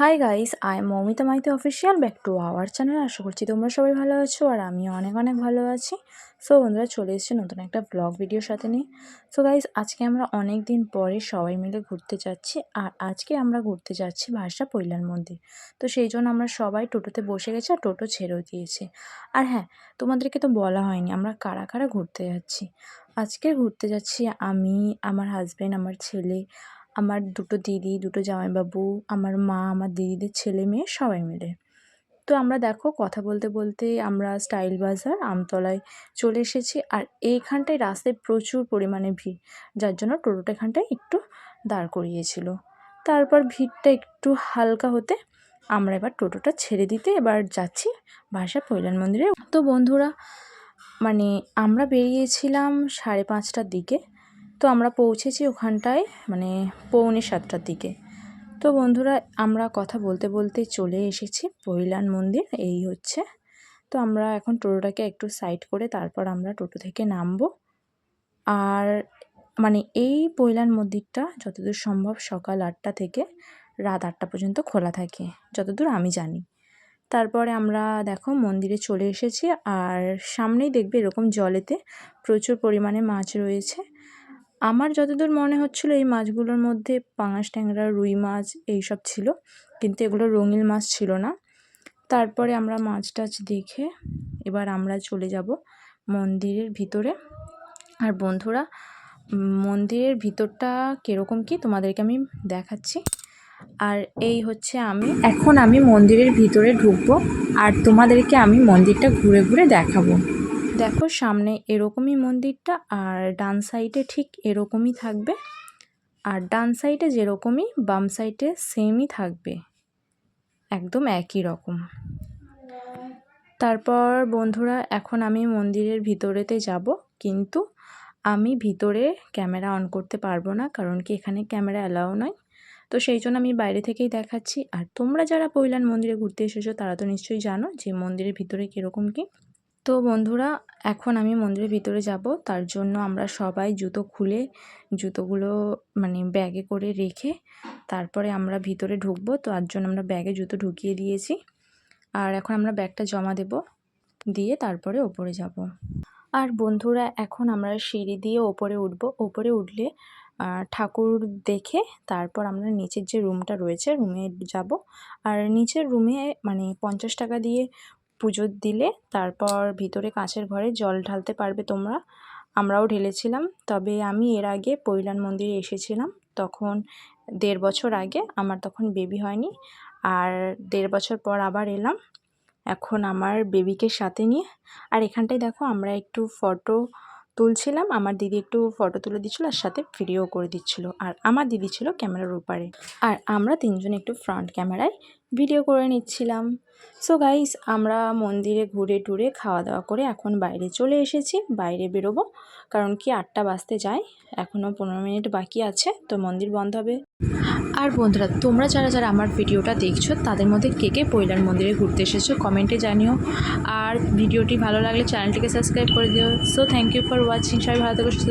Hi guys I am Moumita Maiti official back to our channel আশা করছি তোমরা সবাই ভালো আছো আর আমিও অনেক অনেক ভালো আছি। সো বন্ধুরা, চলে এসেছি নতুন একটা ব্লগ ভিডিওর সাথে নিয়ে। সো গাইস আজকে আমরা অনেক দিন পরে সবাই মিলে ঘুরতে যাচ্ছি আর আজকে আমরা ঘুরতে যাচ্ছি ভাষা পৈলান মন্দির। তো সেই জন্য আমরা সবাই টোটোতে বসে গেছি আর টোটো ছেড়েও দিয়েছে। আর হ্যাঁ তোমাদেরকে তো বলা হয়নি, আমরা কারা কারা ঘুরতে যাচ্ছি। আজকে ঘুরতে যাচ্ছি আমি, আমার হাজব্যান্ড আমার ছেলে আমার দুটো দিদি, দুটো জামাইবাবু, আমার মা, আমার দিদিদের ছেলে মেয়ে সবাই মিলে। তো আমরা দেখো কথা বলতে বলতে আমরা স্টাইল বাজার আমতলায় চলে এসেছি আর এইখানটায় রাস্তায় প্রচুর পরিমাণে ভিড়, যার জন্য টোটোটা এখানটায় একটু দাঁড় করিয়েছিল। তারপর ভিড়টা একটু হালকা হতে আমরা এবার টোটোটা ছেড়ে দিতে এবার যাচ্ছি ভাষা পৈলান মন্দিরে। তো বন্ধুরা মানে আমরা বেরিয়েছিলাম সাড়ে পাঁচটার দিকে। তো আমরা পৌঁছেছি ওখানটায় মানে পৌনে সাতটার দিকে। তো বন্ধুরা, আমরা কথা বলতে বলতে চলে এসেছি পৈলান মন্দির, এই হচ্ছে। তো আমরা এখন টোটোটাকে একটু সাইড করে তারপর আমরা টোটো থেকে নামবো। আর মানে এই পৈলান মন্দিরটা যতদূর সম্ভব সকাল আটটা থেকে রাত আটটা পর্যন্ত খোলা থাকে, যতদূর আমি জানি। তারপরে আমরা দেখো মন্দিরে চলে এসেছি, আর সামনেই দেখবে এরকম জলেতে প্রচুর পরিমাণে মাছ রয়েছে। আমার যতদূর মনে হচ্ছিল এই মাছগুলোর মধ্যে পাঙাশ ট্যাংরা, রুই মাছ এইসব ছিল, কিন্তু এগুলো রঙিন মাছ ছিল না। তারপরে আমরা মাছ টাছ দেখে এবার আমরা চলে যাব মন্দিরের ভিতরে। আর বন্ধুরা, মন্দিরের ভিতরটা কীরকম কি তোমাদেরকে আমি দেখাচ্ছি। আর এই হচ্ছে আমি। এখন আমি মন্দিরের ভিতরে ঢুকবো আর তোমাদেরকে আমি মন্দিরটা ঘুরে ঘুরে দেখাবো। দেখো সামনে এরকমই মন্দিরটা আর ডান সাইডে ঠিক এরকমই থাকবে। আর ডান সাইডে যেরকমই, বাম সাইডে সেমই থাকবে। একদম একই রকম। তারপর বন্ধুরা, এখন আমি মন্দিরের ভিতরেতে যাব, কিন্তু আমি ভিতরে ক্যামেরা অন করতে পারব না, কারণ কি এখানে ক্যামেরা অ্যালাউ নয়। তো সেই জন্য আমি বাইরে থেকেই দেখাচ্ছি। আর তোমরা যারা পৈলান মন্দিরে ঘুরতে এসেছ, তারা তো নিশ্চয়ই জানো যে মন্দিরের ভিতরে কীরকম কী। তো বন্ধুরা, এখন আমি মন্দিরের ভিতরে যাব। তার জন্য আমরা সবাই জুতো খুলে জুতোগুলো মানে ব্যাগে করে রেখে তারপরে আমরা ভিতরে ঢুকবো। তো তার জন্য আমরা ব্যাগে জুতো ঢুকিয়ে দিয়েছি। আর এখন আমরা ব্যাগটা জমা দেব, দিয়ে তারপরে ওপরে যাব। আর বন্ধুরা, এখন আমরা সিঁড়ি দিয়ে ওপরে উঠব। ওপরে উঠলে ঠাকুর দেখে তারপর আমরা নিচের যে রুমটা রয়েছে, রুমে যাব। আর নিচের রুমে মানে পঞ্চাশ টাকা দিয়ে পুজো দিলে তারপর ভিতরে কাঁচের ঘরে জল ঢালতে পারবে তোমরা। আমরাও ঢেলেছিলাম। তবে আমি এর আগে পৈলান মন্দিরে এসেছিলাম। তখন দেড় বছর আগে, আমার তখন বেবি হয়নি। আর দেড় বছর পর আবার এলাম। এখন আমার বেবিকে সাথে নিয়ে। আর এখানটায় দেখো, আমরা একটু ফটো তুলছিলাম। আমার দিদি একটু ফটো তুলে দিচ্ছিল আর সাথে ভিডিও করে দিচ্ছিল। আর আমার দিদি ছিল ক্যামেরার উপরে আর আমরা তিনজন একটু ফ্রন্ট ক্যামেরায় ভিডিও করে নিচ্ছিলাম। সো গাইস আমরা মন্দিরে ঘুরে টুরে খাওয়া দাওয়া করে এখন বাইরে চলে এসেছি। বাইরে বেরোবো, কারণ কি আটটা বাজতে যায়। এখনও পনেরো মিনিট বাকি আছে, তো মন্দির বন্ধ হবে। আর বন্ধুরা, তোমরা যারা যারা আমার ভিডিওটা দেখছ, তাদের মধ্যে কে কে পৈলার মন্দিরে ঘুরতে এসেছ কমেন্টে জানিও। আর ভিডিওটি ভালো লাগলে চ্যানেলটিকে সাবস্ক্রাইব করে দিও। So thank you for watching সবাই ভালো থাকো, সুস্থ